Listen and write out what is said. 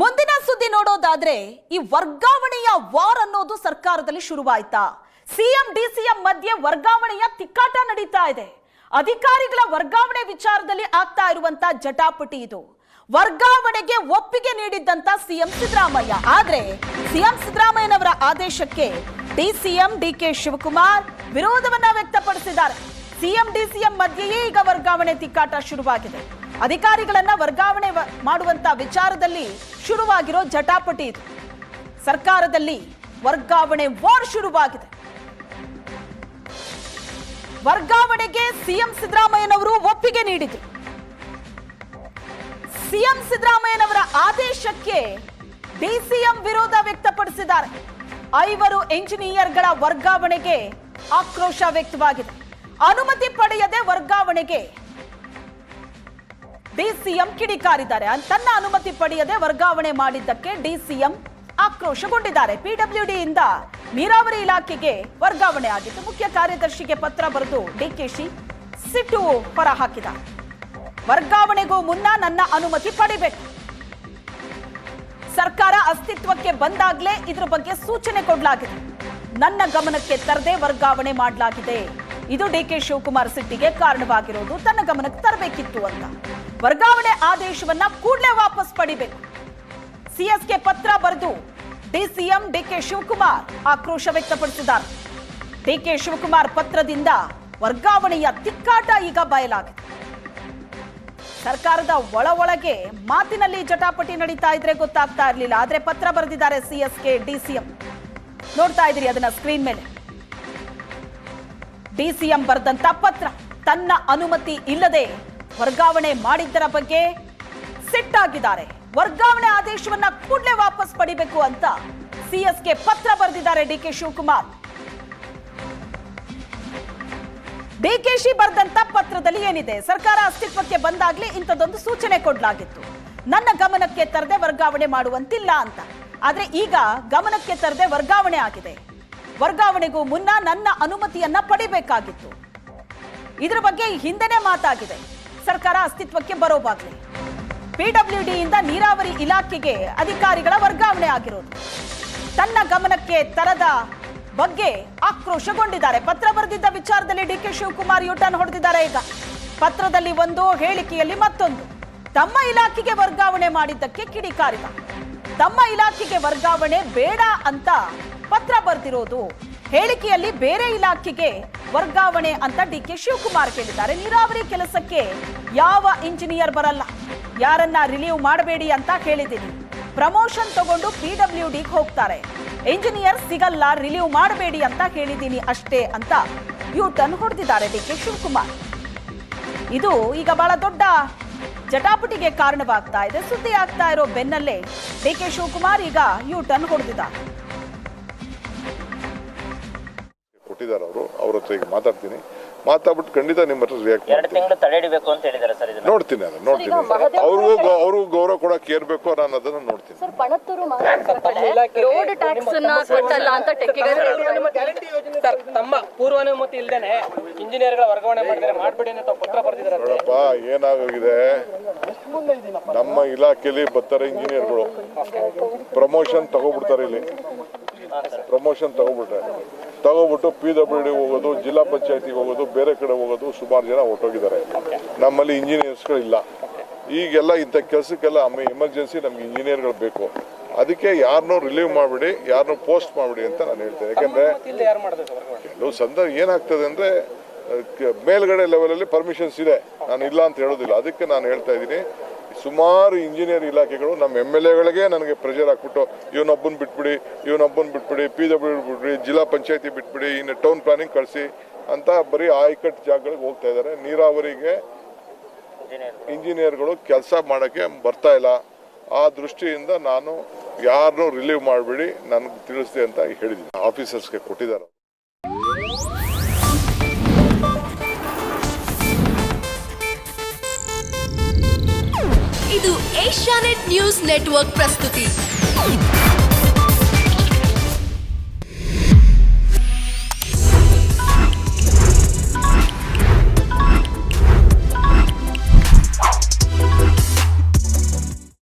ಮುಂದಿನ ಸುದ್ದಿ ನೋಡೋದಾದ್ರೆ ಈ ವರ್ಗಾವಣೆಯ ವಾರ್ ಅನ್ನೋದು ಸರ್ಕಾರದಲ್ಲಿ ಶುರುವಾಯ್ತಾ? ಸಿಎಂ, ಡಿಸಿಎಂ ಮಧ್ಯೆ ವರ್ಗಾವಣೆಯ ತಿಕ್ಕಾಟ ನಡೀತಾ ಇದೆ. ಅಧಿಕಾರಿಗಳ ವರ್ಗಾವಣೆ ವಿಚಾರದಲ್ಲಿ ಆಗ್ತಾ ಇರುವಂತ ಜಟಾಪಟಿ ಇದು. ವರ್ಗಾವಣೆಗೆ ಒಪ್ಪಿಗೆ ನೀಡಿದ್ದಂತ ಸಿಎಂ ಸಿದ್ದರಾಮಯ್ಯ. ಆದ್ರೆ ಸಿಎಂ ಸಿದ್ದರಾಮಯ್ಯನವರ ಆದೇಶಕ್ಕೆ ಡಿसीएम ಡಿ ಕೆ ಶಿವಕುಮಾರ್ ವಿರೋಧವನ್ನ ವ್ಯಕ್ತಪಡಿಸಿದ್ದಾರೆ. ಸಿಎಂ, ಡಿಸಿಎಂ ಮಧ್ಯೆಯೇ ಈಗ ವರ್ಗಾವಣೆ ತಿಕ್ಕಾಟ ಶುರುವಾಗಿದೆ. ಅಧಿಕಾರಿಗಳನ್ನ ವರ್ಗಾವಣೆ ಮಾಡುವಂತ ವಿಚಾರದಲ್ಲಿ ಶುರುವಾಗಿರೋ ಜಟಾಪಟಿ ಇದು. ಸರ್ಕಾರದಲ್ಲಿ ವರ್ಗಾವಣೆ ವಾರ್ ಶುರುವಾಗಿದೆ. ವರ್ಗಾವಣೆಗೆ ಸಿಎಂ ಸಿದ್ದರಾಮಯ್ಯನವರು ಒಪ್ಪಿಗೆ ನೀಡಿದ್ರು. ಸಿಎಂ ಸಿದ್ದರಾಮಯ್ಯನವರ ಆದೇಶಕ್ಕೆ ಡಿಸಿಎಂ ವಿರೋಧ ವ್ಯಕ್ತಪಡಿಸಿದ್ದಾರೆ. ಐವರು ಎಂಜಿನಿಯರ್ಗಳ ವರ್ಗಾವಣೆಗೆ ಆಕ್ರೋಶ ವ್ಯಕ್ತವಾಗಿದೆ. ಅನುಮತಿ ಪಡೆಯದೆ ವರ್ಗಾವಣೆಗೆ ಡಿಸಿಎಂ ಕಿಡಿಕಾರಿದ್ದಾರೆ ತನ್ನ ಅನುಮತಿ ಪಡೆಯದೆ ವರ್ಗಾವಣೆ ಮಾಡಿದ್ದಕ್ಕೆ ಡಿಸಿಎಂ ಆಕ್ರೋಶಗೊಂಡಿದ್ದಾರೆ. ಪಿಡಬ್ಲ್ಯೂಡಿಯಿಂದ ನೀರಾವರಿ ಇಲಾಖೆಗೆ ವರ್ಗಾವಣೆ ಆಗಿತ್ತು ಮುಖ್ಯ ಕಾರ್ಯದರ್ಶಿಗೆ ಪತ್ರ ಬರೆದು ಡಿಕೆಶಿ ಸಿಟ್ಟು ಹೊರಹಾಕಿದ್ದಾರೆ ವರ್ಗಾವಣೆಗೂ ಮುನ್ನ ನನ್ನ ಅನುಮತಿ ಪಡಿಬೇಕು. ಸರ್ಕಾರ ಅಸ್ತಿತ್ವಕ್ಕೆ ಬಂದಾಗಲೇ ಇದ್ರ ಬಗ್ಗೆ ಸೂಚನೆ ಕೊಡಲಾಗಿದೆ. ನನ್ನ ಗಮನಕ್ಕೆ ತರದೆ ವರ್ಗಾವಣೆ ಮಾಡಲಾಗಿದೆ. ಇದು ಡಿ ಕೆ ಶಿವಕುಮಾರ್ ಸಿಟ್ಟಿಗೆ ಕಾರಣವಾಗಿರೋದು. ತನ್ನ ಗಮನಕ್ಕೆ ತರಬೇಕಿತ್ತು ಅಂತ. ವರ್ಗಾವಣೆ ಆದೇಶವನ್ನ ಕೂಡಲೇ ವಾಪಸ್ ಪಡಿಬೇಕು. ಸಿಎಸ್ಗೆ ಪತ್ರ ಬರೆದು ಡಿಸಿಎಂ ಡಿಕೆ ಶಿವಕುಮಾರ್ ಆಕ್ರೋಶ ವ್ಯಕ್ತಪಡಿಸಿದ್ದಾರೆ. ಡಿಕೆ ಶಿವಕುಮಾರ್ ಪತ್ರದಿಂದ ವರ್ಗಾವಣೆಯ ತಿಕ್ಕಾಟ ಈಗ ಬಯಲಾಗಿದೆ. ಸರ್ಕಾರದ ಒಳ ಒಳಗೆ ಮಾತಿನಲ್ಲಿ ಜಟಾಪಟಿ ನಡೀತಾ ಇದ್ರೆ ಗೊತ್ತಾಗ್ತಾ ಇರಲಿಲ್ಲ. ಆದ್ರೆ ಪತ್ರ ಬರೆದಿದ್ದಾರೆ ಸಿಎಸ್ಕೆ ಡಿಸಿಎಂ ನೋಡ್ತಾ ಇದ್ರಿ ಅದನ್ನ ಸ್ಕ್ರೀನ್ ಮೇಲೆ. ಡಿಸಿಎಂ ಬರೆದಂತ ಪತ್ರ ತನ್ನ ಅನುಮತಿ ಇಲ್ಲದೆ ವರ್ಗಾವಣೆ ಮಾಡಿದ್ದರ ಬಗ್ಗೆ ಸಿಟ್ಟಾಗಿದ್ದಾರೆ. ವರ್ಗಾವಣೆ ಆದೇಶವನ್ನ ಕೂಡಲೇ ವಾಪಸ್ ಪಡಿಬೇಕು ಅಂತ ಸಿಎಸ್ಗೆ ಪತ್ರ ಬರೆದಿದ್ದಾರೆ ಡಿ ಡಿಕೆ ಶಿವಕುಮಾರ್. ಡಿಕೆಶಿ ಬರೆದಂತ ಪತ್ರದಲ್ಲಿ ಏನಿದೆ? ಸರ್ಕಾರ ಅಸ್ತಿತ್ವಕ್ಕೆ ಬಂದಾಗ್ಲೇ ಇಂಥದ್ದೊಂದು ಸೂಚನೆ ಕೊಡಲಾಗಿತ್ತು. ನನ್ನ ಗಮನಕ್ಕೆ ತರದೆ ವರ್ಗಾವಣೆ ಮಾಡುವಂತಿಲ್ಲ ಅಂತ. ಆದ್ರೆ ಈಗ ಗಮನಕ್ಕೆ ತರದೆ ವರ್ಗಾವಣೆ ಆಗಿದೆ. ವರ್ಗಾವಣೆಗೂ ಮುನ್ನ ನನ್ನ ಅನುಮತಿಯನ್ನ ಪಡಿಬೇಕಾಗಿತ್ತು. ಇದರ ಬಗ್ಗೆ ಹಿಂದೆನೇ ಮಾತಾಗಿದೆ. ಸರ್ಕಾರ ಅಸ್ತಿತ್ವಕ್ಕೆ ಬರೋಬಾಗಲಿ ಪಿಡಬ್ಲ್ಯೂಡಿ ಇಂದ ನೀರಾವರಿ ಇಲಾಖೆಗೆ ಅಧಿಕಾರಿಗಳ ವರ್ಗಾವಣೆ ಆಗಿರೋದು. ತನ್ನ ಗಮನಕ್ಕೆ ತರದ ಬಗ್ಗೆ ಆಕ್ರೋಶಗೊಂಡಿದ್ದಾರೆ. ಪತ್ರ ಬರೆದಿದ್ದ ವಿಚಾರದಲ್ಲಿ ಡಿ ಕೆ ಶಿವಕುಮಾರ್ ಯೂಟರ್ನ್ ಹೊಡೆದಿದ್ದಾರೆ ಈಗ. ಪತ್ರದಲ್ಲಿ ಒಂದು, ಹೇಳಿಕೆಯಲ್ಲಿ ಮತ್ತೊಂದು. ತಮ್ಮ ಇಲಾಖೆಗೆ ವರ್ಗಾವಣೆ ಮಾಡಿದ್ದಕ್ಕೆ ಕಿಡಿಕಾರಿದ. ತಮ್ಮ ಇಲಾಖೆಗೆ ವರ್ಗಾವಣೆ ಬೇಡ ಅಂತ ಪತ್ರ ಬರೆದಿರೋದು. ಹೇಳಿಕೆಯಲ್ಲಿ ಬೇರೆ ಇಲಾಖೆಗೆ ವರ್ಗಾವಣೆ ಅಂತ ಡಿ ಕೆ ಶಿವಕುಮಾರ್ ಕೇಳಿದ್ದಾರೆ. ನೀರಾವರಿ ಕೆಲಸಕ್ಕೆ ಯಾವ ಇಂಜಿನಿಯರ್ ಬರಲ್ಲ. ಯಾರನ್ನ ರಿಲೀವ್ ಮಾಡಬೇಡಿ ಅಂತ ಕೇಳಿದ್ದೀನಿ ಪ್ರಮೋಷನ್ ತಗೊಂಡು ಪಿ ಡಬ್ಲ್ಯೂ ಡಿಗೆ ಹೋಗ್ತಾರೆ. ಇಂಜಿನಿಯರ್ ಸಿಗಲ್ಲ, ರಿಲೀವ್ ಮಾಡಬೇಡಿ ಅಂತ ಕೇಳಿದ್ದೀನಿ ಅಷ್ಟೇ ಅಂತ ಯೂ ಟರ್ನ್ ಹೊಡೆದಿದ್ದಾರೆ ಡಿ ಕೆ ಶಿವಕುಮಾರ್. ಇದು ಈಗ ಬಹಳ ದೊಡ್ಡ ಜಟಾಪಟಿಗೆ ಕಾರಣವಾಗ್ತಾ ಇದೆ. ಸುದ್ದಿ ಆಗ್ತಾ ಇರೋ ಬೆನ್ನಲ್ಲೇ ಡಿ ಕೆ ಶಿವಕುಮಾರ್ ಈಗ ಯು ಟರ್ನ್ ಹೊಡೆದಿದ್ದಾರೆ. ಕೊಟ್ಟಿದ್ದಾರೆ ಅವರು. ಅವ್ರ ಹತ್ರ ಈಗ ಮಾತಾಡ್ತೀನಿ. ಮಾತಾಡ್ಬಿಟ್ಟು ಖಂಡಿತ ನಿಮ್ಮ ಹತ್ರ ರಿಯಾಕ್ಟ್ ಎರಡು ತಿಂಗಳು ತಡೆಹಿಡಬೇಕು ಅಂತ ಹೇಳಿದ್ದಾರೆ ಸರ್ ಇದನ್ನ. ನೋಡ್ತೀನಿ ಅದನ್ನ ನೋಡ್ತೀನಿ. ಅವ್ರಿಗೂ ಅವ್ರಿಗೂ ಗೌರವ ಕೊಡಕ್ಕೆ ಏರ್ಬೇಕು ನಾನು ಅದನ್ನ ನೋಡ್ತೀನಿ. ಸರ್ ಪಣತ್ತೂರು ರೋಡ್ ಟ್ಯಾಕ್ಸ್ ಅನ್ನ ಕೊಟ್ಟಲ್ಲ ಅಂತ ಟೆಕ್ಕಿಗಳು ಸರ್ ತಮ್ಮ ಪೂರ್ವಾನುಮತಿ ಇಲ್ದೇನೆ ಇಂಜಿನಿಯರ್ಗಳ ವರ್ಗಾವಣೆ ಮಾಡಿದರೆ ಮಾಡಬೇಡಿ ಅಂತ ಪತ್ರ ಬರೆದಿದ್ದಾರೆ ನೋಡಪ್ಪ ಏನಾಗೋಗಿದೆ? ನಮ್ಮ ಇಲಾಖೆಯಲ್ಲಿ ಬರ್ತಾರೆ ಇಂಜಿನಿಯರ್ಗಳು. ಪ್ರಮೋಷನ್ ತಗೋಬಿಡ್ತಾರೆ ಇಲ್ಲಿ. ಪ್ರಮೋಷನ್ ತಗೋಬಿಟ್ರೆ. ತಗೋಬಿಟ್ಟು ಪಿ ಡಬ್ಲ್ಯೂ ಡಿ ಹೋಗೋದು ಜಿಲ್ಲಾ ಪಂಚಾಯತಿಗೆ ಹೋಗೋದು ಬೇರೆ ಕಡೆ ಹೋಗೋದು ಸುಮಾರು ಜನ ಹೊಟ್ಟೋಗಿದ್ದಾರೆ ನಮ್ಮಲ್ಲಿ ಇಂಜಿನಿಯರ್ಸ್ಗಳಿಲ್ಲ ಈಗೆಲ್ಲ ಇಂಥ ಕೆಲಸಕ್ಕೆಲ್ಲ ಎಮರ್ಜೆನ್ಸಿ ನಮ್ಗೆ ಇಂಜಿನಿಯರ್ಗಳು ಬೇಕು. ಅದಕ್ಕೆ ಯಾರನ್ನೂ ರಿಲೀವ್ ಮಾಡಿಬಿಡಿ ಯಾರನ್ನೂ ಪೋಸ್ಟ್ ಮಾಡಿಬಿಡಿ ಅಂತ ನಾನು ಹೇಳ್ತೇನೆ. ಯಾಕೆಂದರೆ ಕೆಲವು ಸಂದರ್ಭ ಏನಾಗ್ತದೆ ಅಂದರೆ ಮೇಲ್ಗಡೆ ಲೆವೆಲಲ್ಲಿ ಪರ್ಮಿಷನ್ಸ್ ಇದೆ. ನಾನು ಇಲ್ಲ ಅಂತ ಹೇಳೋದಿಲ್ಲ. ಅದಕ್ಕೆ ನಾನು ಹೇಳ್ತಾ ಇದ್ದೀನಿ ಸುಮಾರು ಇಂಜಿನಿಯರ್ ಇಲಾಖೆಗಳು ನಮ್ಮ ಎಂ ಎಲ್ ಎಗಳಿಗೆ ನನಗೆ ಪ್ರೆಷರ್ ಹಾಕ್ಬಿಟ್ಟು ಇವನೊಬ್ಬನ ಬಿಟ್ಬಿಡಿ ಇವನೊಬ್ಬನ ಬಿಟ್ಬಿಡಿ ಪಿ ಡಬ್ಲ್ಯೂ ಬಿಟ್ಬಿಡಿ ಜಿಲ್ಲಾ ಪಂಚಾಯತಿ ಬಿಟ್ಬಿಡಿ ಇನ್ನು ಟೌನ್ ಪ್ಲಾನಿಂಗ್ ಕಳಿಸಿ ಅಂತ ಬರೀ ಆಯ್ಕಟ್ಟು ಜಾಗಗಳಿಗೆ ಹೋಗ್ತಾ ಇದ್ದಾರೆ. ನೀರಾವರಿಗೆ ಇಂಜಿನಿಯರ್ಗಳು ಕೆಲಸ ಮಾಡೋಕ್ಕೆ ಬರ್ತಾ ಇಲ್ಲ. ಆ ದೃಷ್ಟಿಯಿಂದ ನಾನು ಯಾರನ್ನೂ ರಿಲೀವ್ ಮಾಡಬೇಡಿ, ನನಗೆ ತಿಳಿಸಿದೆ ಅಂತ ಹೇಳಿದ್ದೀನಿ. ಆಫೀಸರ್ಸ್ಗೆ ಕೊಟ್ಟಿದ್ದಾರೆ. ಇದು ಏಷ್ಯಾನೆಟ್ ನ್ಯೂಸ್ ನೆಟ್ವರ್ಕ್ ಪ್ರಸ್ತುತಿ.